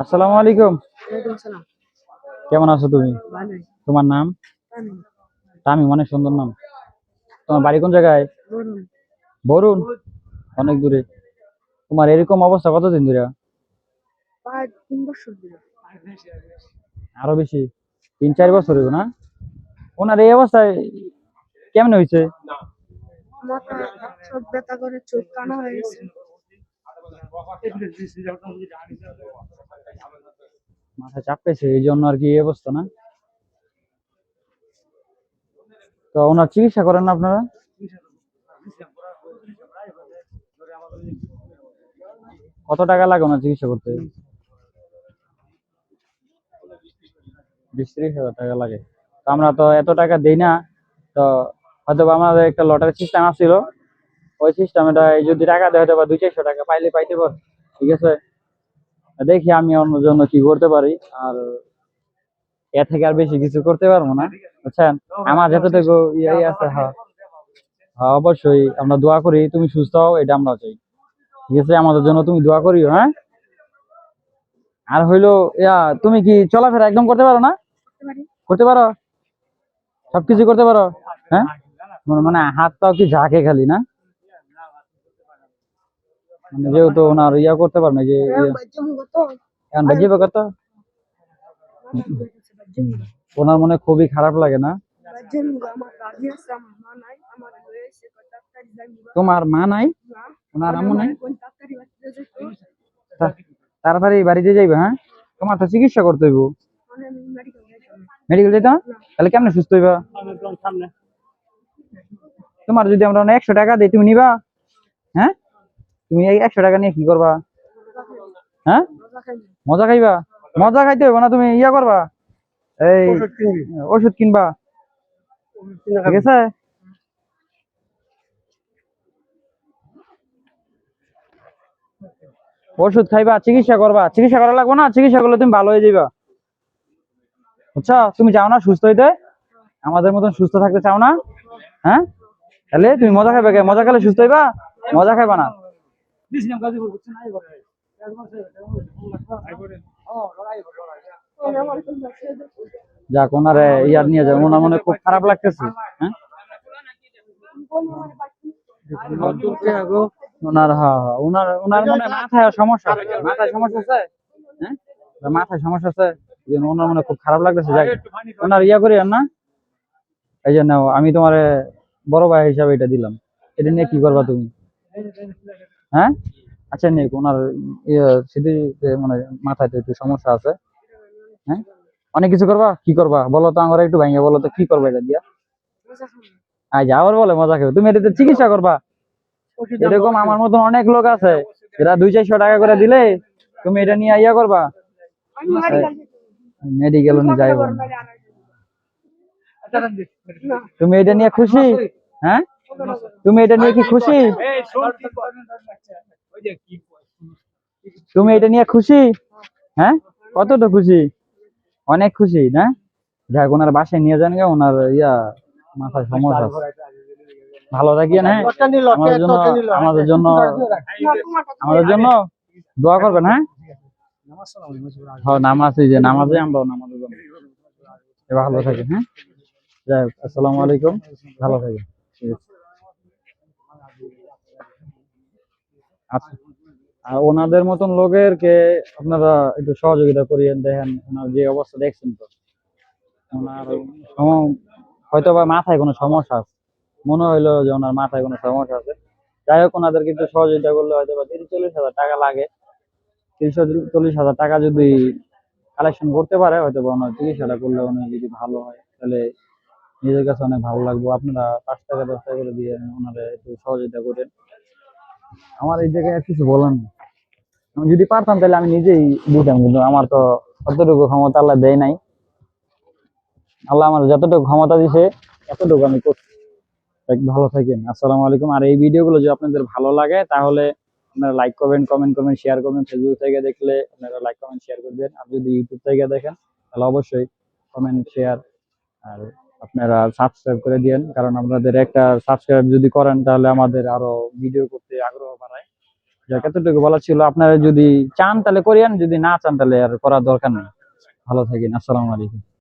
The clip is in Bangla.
আসসালামু আলাইকুম। কেমন আছো তুমি? তোমার নাম? আমি তামিম অনেক সুন্দর নাম। তোমার বাড়ি কোন জায়গায়? বরুণ। অনেক দূরে। তোমার এরকম অবস্থা কতদিন ধরে? আরও বেশি? তিন চার বছর হইব না? ওনার এই অবস্থায় কেমন হয়েছে মাথা সব ব্যথা করে চোখ কানা হয়ে গেছে। মাথা চাপ পেয়েছে এই জন্য আর কি এই অবস্থা না? তো ওনার চিকিৎসা করেন না আপনারা? কত টাকা লাগে ওনার চিকিৎসা করতে? বিশ ত্রিশ হাজার টাকা লাগে। তো আমরা তো এত টাকা দেই না তো হয়তো বা আমাদের একটা লটারি সিস্টেম আসছিল ওই সিস্টেমটা যদি টাকা দেওয়া হয়তো বা দুই চারশো টাকা পাইলে পাইতে পার ঠিক আছে? দেখি আমি অন্য জন্য কি করতে পারি আর এর থেকে আর বেশি কিছু করতে পারব না বুঝছেন? আমার যতটুকু ইয়ে আছে হ্যাঁ। হ্যাঁ, অবশ্যই আমরা দোয়া করি তুমি সুস্থ হও এটা আমরা চাই। ঠিক আছে আমাদের জন্য তুমি দোয়া করিও হ্যাঁ? আর হইল ইয়া তুমি কি চলাফেরা একদম করতে পারো না? করতে পারো। সবকিছু করতে পারো? হ্যাঁ? মানে- হাত পাও কি ঝাঁকে খালি না? যেহেতু ওনার ইয়া করতে পারে না যে কত এখন বেজিবে কত ওনার মনে খুবই খারাপ লাগে না? হয়ে তোমার মা নাই? ওনার আম্মু নাই? তাড়াতাড়ি বাড়িতে যাইবে হ্যাঁ? তোমার তো চিকিৎসা করতে হইব। মানে মেডিকেল মেডিকেল যেতে তাহলে কেমনে সুস্থ হইবা? তোমার যদি আমরা একশো টাকা দিই তুমি নিবা? হ্যাঁ? তুমি এই একশো টাকা নিয়ে কি করবা? হ্যাঁ? মজা খাই মজা খাইবা? মজা খাইতে হইব না তুমি ইয়া করবা? এই ওষুধ কিনবা। ঠিক আছে? ওষুধ খাইবা চিকিৎসা করবা। চিকিৎসা করা লাগবে না? চিকিৎসা করলে তুমি ভালো হয়ে যাইবা। বুঝছ? তুমি চাও না সুস্থ হইতে? আমাদের মতন সুস্থ থাকতে চাও না? হ্যাঁ? তাহলে তুমি মজা খাইবে কে? মজা খেলে সুস্থ হইবা? মজা খাইবা না? বাচ্চা যেত যাক ওনারে ইয়ার নিয়ে ওনার মনে খুব খারাপ লাগতেছে হ্যাঁ? ওনার হ্যাঁ হ্যাঁ, ওনার ওনার মনে মাথায় সমস্যা আছে। মাথায় সমস্যা আছে হ্যাঁ? মাথায় সমস্যা আছে এই জন্য ওনার মনে খুব খারাপ লাগতেছে যাক। ওনার ইয়া করি না? এই জন্য আমি তোমার বড় ভাই হিসাবে এটা দিলাম। এটা নিয়ে কি করবা তুমি? হ্যাঁ? আচ্ছা নিক ওনার ইয়ে মানে মাথায় একটু সমস্যা আছে হ্যাঁ? অনেক কিছু করবা? কি করবা? বলো তো আমার একটু ভাঙে বলো তো কি করবা এটা দিয়া? আবার বলে মজা খাবে তুমি এটাতে চিকিৎসা করবা। এরকম আমার মতন অনেক লোক আছে এরা দুই চারশো টাকা করে দিলে তুমি এটা নিয়ে ইয়া করবা। মেডিকেল নিয়ে যাইব। না। তুমি এটা নিয়ে খুশি? হ্যাঁ? তুমি এটা নিয়ে কি খুশি? তুমি এটা নিয়ে খুশি? হ্যাঁ? কতটা খুশি? অনেক খুশি না? যাক ওনার বাসায় নিয়ে যান গে ওনার ইয়া মাথায় সমস্যা ভালো থাকিয়ে না আমাদের জন্য আমাদের জন্য আমাদের জন্য দোয়া করবেন হ্যাঁ? হ্যাঁ নামাজ এই যে নামাজে আমরা নামাজের জন্য ভালো থাকেন হ্যাঁ? যাই হোক আসসালামু আলাইকুম। ভালো থাকেন। ঠিক আছে। আচ্ছা। আর ওনাদের মতন লোকের কে আপনারা একটু সহযোগিতা করিয়েন দেখেন, ওনার যে অবস্থা দেখছেন তো। ওনার হয়তো বা মাথায় কোনো সমস্যা আছে। মনে হইল যে ওনার মাথায় কোনো সমস্যা আছে। যাই হোক, ওনাদেরকে একটু সহযোগিতা করলে হয়তো বা তিরিশ চল্লিশ হাজার টাকা লাগে। তিরিশ চল্লিশ হাজার টাকা যদি কালেকশন করতে পারে হয়তো বা ওনার চিকিৎসাটা করলে উনি যদি ভালো হয়, তাহলে নিজের কাছে অনেক ভালো লাগবে। আপনারা পাঁচ টাকা, দশ টাকা করে দিয়ে ওনারা একটু সহযোগিতা করেন। আমার এই জায়গায় কিছু বলার নেই। আমি যদি পারতাম তাহলে আমি নিজেই দিতাম, কিন্তু আমার তো অতটুকু ক্ষমতা আল্লাহ দেয় নাই। আল্লাহ আমার যতটুকু ক্ষমতা দিছে, এতটুকু আমি করছি। ভালো থাকেন, আসসালামু আলাইকুম। আর এই ভিডিওগুলো যদি আপনাদের ভালো লাগে, তাহলে আপনারা লাইক করবেন কমেন্ট করবেন শেয়ার করবেন। ফেসবুক থেকে দেখলে আপনারা লাইক কমেন্ট শেয়ার করবেন। আর যদি ইউটিউব থেকে দেখেন, তাহলে অবশ্যই কমেন্ট শেয়ার আর আপনারা সাবস্ক্রাইব করে দিয়েন, কারণ আপনাদের একটা সাবস্ক্রাইব যদি করেন, তাহলে আমাদের আরও ভিডিও করতে আগ্রহ বাড়ায়। যা এতটুকু বলা ছিল। আপনারা যদি চান, তাহলে করিয়েন, যদি না চান, তাহলে আর করার দরকার নেই। ভালো থাকেন, আসসালামু আলাইকুম।